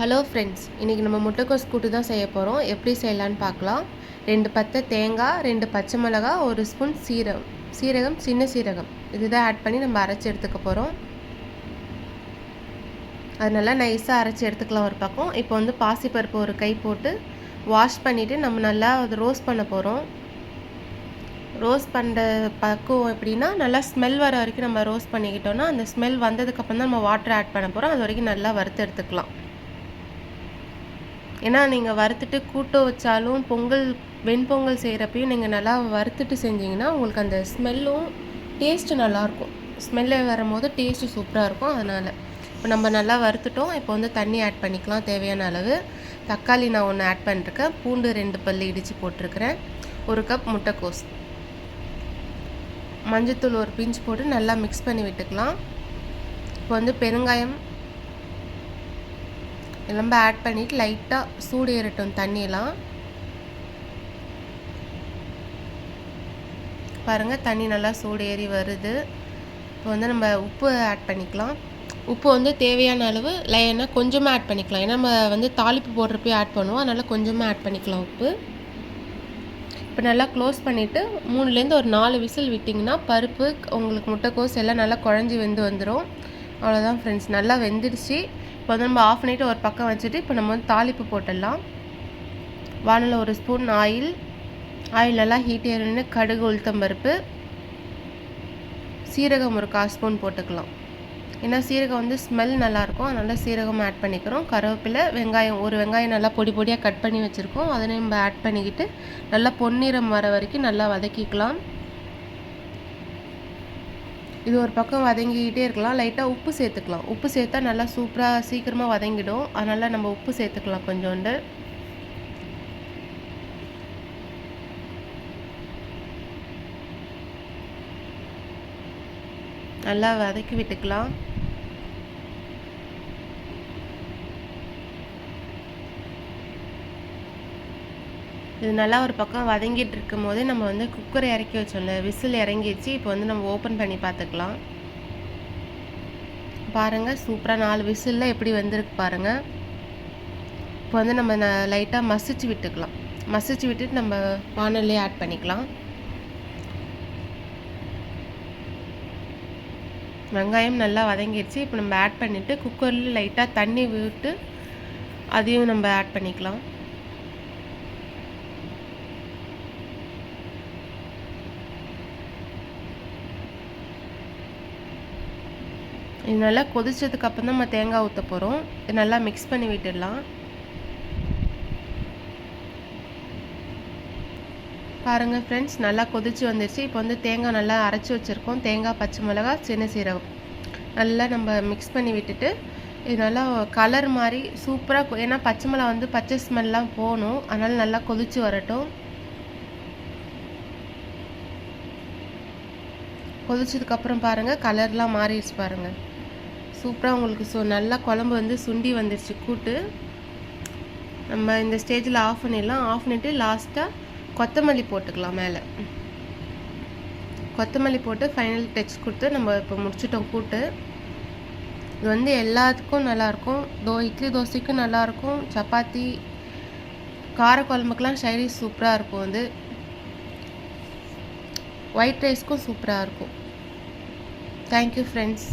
Hello friends இன்றைக்கி நம்ம முட்டைக்கோஸ் கூட்டு தான் செய்ய போகிறோம் எப்படி செய்யலான்னு பார்க்கலாம். ரெண்டு பத்தை தேங்காய் ரெண்டு பச்சை மிளகா ஒரு ஸ்பூன் சீரகம். சீரகம் சின்ன சீரகம். இதுதான் ஆட் பண்ணி நம்ம அரைச்சி எடுத்துக்க போகிறோம் அது நல்லா நைஸாக அரைச்சி எடுத்துக்கலாம் ஒரு பக்கம். இப்போ வந்து பாசிப்பருப்பு ஒரு கை போட்டு வாஷ் பண்ணிவிட்டு நம்ம நல்லா அது ரோஸ்ட் பண்ண போகிறோம் ரோஸ்ட் பண்ணுற பக்குவம் எப்படின்னா நல்லா ஸ்மெல் வர வரைக்கும் நம்ம ரோஸ்ட் பண்ணிக்கிட்டோன்னா அந்த ஸ்மெல் வந்ததுக்கப்புறம் தான் நம்ம வாட்டர் ஆட் பண்ண போகிறோம் அது வரைக்கும் நல்லா வறுத்து எடுத்துக்கலாம். ஏன்னா நீங்கள் வறுத்துட்டு கூட்ட வச்சாலும் பொங்கல் வெண்பொங்கல் செய்கிறப்பையும் நீங்கள் நல்லா வறுத்துட்டு செஞ்சீங்கன்னா உங்களுக்கு அந்த ஸ்மெல்லும் டேஸ்ட்டு நல்லாயிருக்கும். ஸ்மெல்லு வரும்போது டேஸ்ட்டு சூப்பராக இருக்கும். அதனால் இப்போ நம்ம நல்லா வறுத்துட்டோம். இப்போ வந்து தண்ணி ஆட் பண்ணிக்கலாம் தேவையான அளவு. தக்காளி நான் ஒன்று ஆட் பண்ணிருக்கேன். பூண்டு ரெண்டு பல் இடித்து போட்டிருக்கிறேன். ஒரு கப் முட்டைக்கோஸ். மஞ்சத்தூள் ஒரு பிஞ்சு போட்டு நல்லா மிக்ஸ் பண்ணி விட்டுக்கலாம். இப்போ வந்து பெருங்காயம் எல்லாம் ஆட் பண்ணிவிட்டு லைட்டாக சூடு ஏறட்டும் தண்ணியெல்லாம். பாருங்கள் தண்ணி நல்லா சூடு ஏறி வருது. இப்போ வந்து நம்ம உப்பு ஆட் பண்ணிக்கலாம். உப்பு வந்து தேவையான அளவு லைனா கொஞ்சமாக ஆட் பண்ணிக்கலாம். ஏன்னா நம்ம வந்து தாளிப்பு போடுறப்பே ஆட் பண்ணுவோம். அதனால் கொஞ்சமாக ஆட் பண்ணிக்கலாம் உப்பு. இப்போ நல்லா க்ளோஸ் பண்ணிவிட்டு மூணுலேருந்து ஒரு நாலு விசில் விட்டிங்கன்னா பருப்பு உங்களுக்கு முட்டைக்கோஸ் எல்லாம் நல்லா குழஞ்சி வெந்து வந்துடும் அவ்வளோதான் ஃப்ரெண்ட்ஸ் நல்லா வெந்துடுச்சு. இப்போ வந்து நம்ம ஆஃப் பண்ணிவிட்டு ஒரு பக்கம் வச்சுட்டு இப்போ நம்ம வந்து தாளிப்பு போட்டுடலாம். வானில் ஒரு ஸ்பூன் ஆயில் ஆயில் நல்லா ஹீட் ஏறினு கடுகு உளுத்தம்பருப்பு சீரகம் ஒரு கால் ஸ்பூன் போட்டுக்கலாம். ஏன்னா சீரகம் வந்து ஸ்மெல் நல்லாயிருக்கும். அதனால் சீரகம் ஆட் பண்ணிக்கிறோம். கருவேப்பிலை வெங்காயம் ஒரு வெங்காயம் நல்லா பொடி பொடியாக கட் பண்ணி வச்சுருக்கோம். அதை நம்ம ஆட் பண்ணிக்கிட்டு நல்லா பொன்னிறம் வர வரைக்கும் நல்லா வதக்கிக்கலாம். இது ஒரு பக்கம் வதங்கிக்கிட்டே இருக்கலாம். லைட்டாக உப்பு சேர்த்துக்கலாம். உப்பு சேர்த்தா நல்லா சூப்பராக சீக்கிரமாக வதங்கிடும். அதனால் நம்ம உப்பு சேர்த்துக்கலாம் கொஞ்சோண்டு. நல்லா வதக்கி விட்டுக்கலாம். இது நல்லா ஒரு பக்கம் வதங்கிட்டு இருக்கும் போதே நம்ம வந்து குக்கரை இறக்கி வச்சோம்ல விசில் இறங்கிடுச்சு இப்போ வந்து நம்ம ஓப்பன் பண்ணி பார்த்துக்கலாம். பாருங்கள் சூப்பராக நாலு விசிலில் எப்படி வந்திருக்கு பாருங்கள் இப்போ வந்து நம்ம லைட்டாக மசிச்சு விட்டுக்கலாம். மசிச்சு விட்டுட்டு நம்ம வானல்லே ஆட் பண்ணிக்கலாம். வெங்காயம் நல்லா வதங்கிடுச்சு இப்போ நம்ம ஆட் பண்ணிவிட்டு குக்கரில் லைட்டாக தண்ணி விட்டு அதையும் நம்ம ஆட் பண்ணிக்கலாம். இது நல்லா கொதிச்சதுக்கப்புறம் தான் நம்ம தேங்காய் ஊற்ற போகிறோம் இது நல்லா மிக்ஸ் பண்ணி விட்டுடலாம். பாருங்கள் ஃப்ரெண்ட்ஸ் நல்லா கொதிச்சு வந்துருச்சு. இப்போ வந்து தேங்காய் நல்லா அரைச்சி வச்சுருக்கோம். தேங்காய் பச்சை மிளகா சின்ன சீரகம். நல்லா நம்ம மிக்ஸ் பண்ணி விட்டுட்டு இது நல்லா கலர் மாதிரி சூப்பராக ஏன்னா பச்சை மிளகா வந்து பச்சை ஸ்மெல்லாம் போகணும். அதனால் நல்லா கொதிச்சு வரட்டும். கொதிச்சதுக்கப்புறம் பாருங்கள் கலர்லாம் மாறிடுச்சு பாருங்கள் சூப்பராக உங்களுக்கு. ஸோ நல்லா குழம்பு வந்து சுண்டி வந்துடுச்சு கூட்டு. நம்ம இந்த ஸ்டேஜில் ஆஃப் பண்ணிடலாம் ஆஃப் பண்ணிவிட்டு லாஸ்ட்டாக கொத்தமல்லி போட்டுக்கலாம் மேலே. கொத்தமல்லி போட்டு ஃபைனல் டச் கொடுத்து நம்ம இப்போ முடிச்சிட்டோம் கூட்டு. இது வந்து எல்லாத்துக்கும் நல்லாயிருக்கும். தோ இட்லி தோசைக்கும் நல்லாயிருக்கும். சப்பாத்தி காரக்குழம்புக்கெலாம் ஷைலி சூப்பராக இருக்கும் வந்து ஒயிட் ரைஸ்க்கும் சூப்பராக இருக்கும். Thank you friends